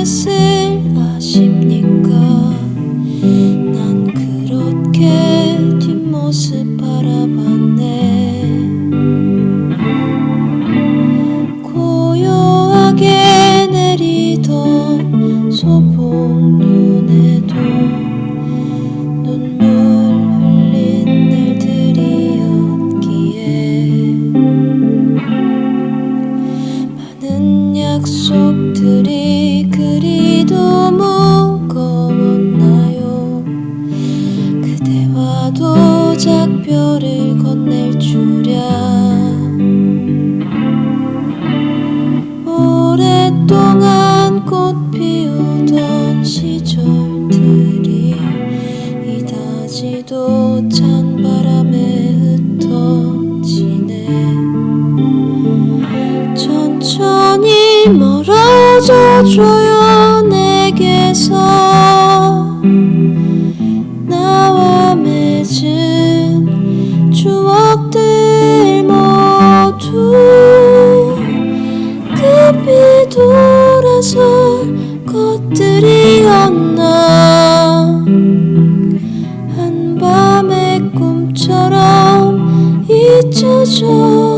뜻을 아십니까? 난 그렇게 뒷모습 바라봐. 작별을 건넬 줄야 오랫동안 꽃 피우던 시절들이 이다지도 찬 바람에 흩어지네. 천천히 멀어져 줘요. 두 급히 돌아서 것들이었나? 한밤의 꿈처럼 잊혀져